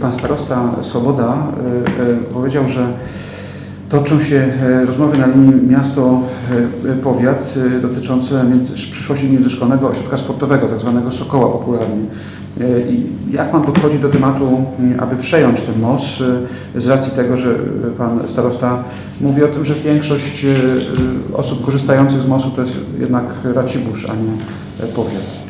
Pan starosta Swoboda y, y, powiedział, że toczą się y, rozmowy na linii miasto-powiat dotyczące przyszłości międzyszkolnego ośrodka sportowego, tak zwanego Sokoła popularnie. I jak Pan podchodzi do tematu, aby przejąć ten most z racji tego, że Pan starosta mówi o tym, że większość osób korzystających z mostu to jest jednak Racibórz, a nie powiat.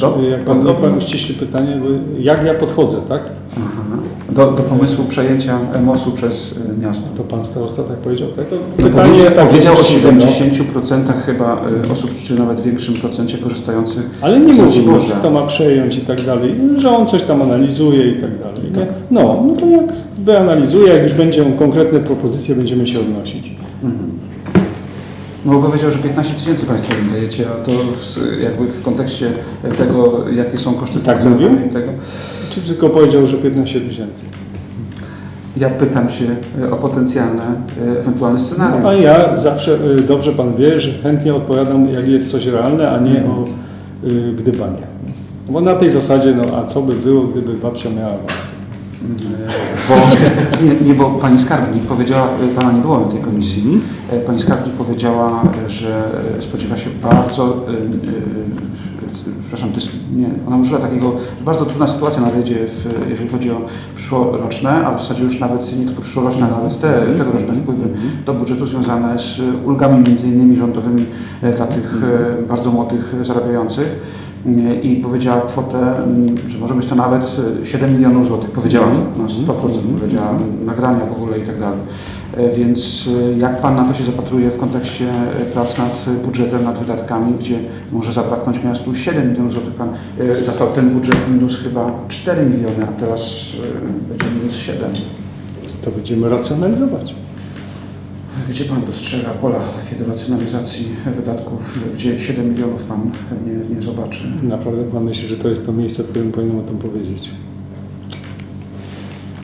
Do- Jak pan, do- pan ściśle pytanie, jak ja podchodzę, tak? Aha. Do, do pomysłu przejęcia mostu przez y, miasto. To pan starosta tak powiedział, tak? To Pytanie takie powiedział o uczciwe, no. 70% chyba y, osób, czy nawet większym procencie korzystających Ale nie mówi, kto ma przejąć i tak dalej, że on coś tam analizuje i tak dalej. Nie? No, no to jak wyanalizuje, jak już będą konkretne propozycje, będziemy się odnosić. Mhm. No bo powiedział, że 15 tysięcy Państwo im dajecie, a to w, jakby w kontekście tego, jakie są koszty Tak mówił? tego. Czy tylko powiedział, że 15 tysięcy? Ja pytam się y, o potencjalne y, ewentualne scenariusz. A ja zawsze, y, dobrze pan wie, że chętnie odpowiadam, jak jest coś realne, a nie o y, gdybanie. Bo na tej zasadzie, no a co by było, gdyby babcia miała awans? Bo, nie, nie, bo pani skarbnik powiedziała, pana nie było na tej komisji, e, pani skarbnik powiedziała, że spodziewa się bardzo, e, e, przepraszam, nie, ona użyła takiego, bardzo trudna sytuacja nadejdzie, w, jeżeli chodzi o przyszłoroczne, a w zasadzie już nawet nie tylko przyszłoroczne, ale nawet te, tegoroczne wpływy do budżetu związane z ulgami między innymi rządowymi dla tych bardzo młodych zarabiających i powiedziała kwotę, mm, że może być to nawet e, 7 milionów złotych. Powiedziała to na 100%, powiedziała nagrania w ogóle i tak dalej. E, Więc e, jak Pan na to się zapatruje w kontekście e, prac nad budżetem, nad wydatkami, gdzie może zabraknąć miastu 7 milionów złotych? Pan e, zastał ten budżet minus chyba 4 miliony, a teraz e, będzie minus 7. To będziemy racjonalizować. Gdzie Pan dostrzega pola takie do racjonalizacji wydatków, gdzie 7 milionów Pan nie, nie zobaczy? Naprawdę pan myśli, że to jest to miejsce, w którym powinien o tym powiedzieć?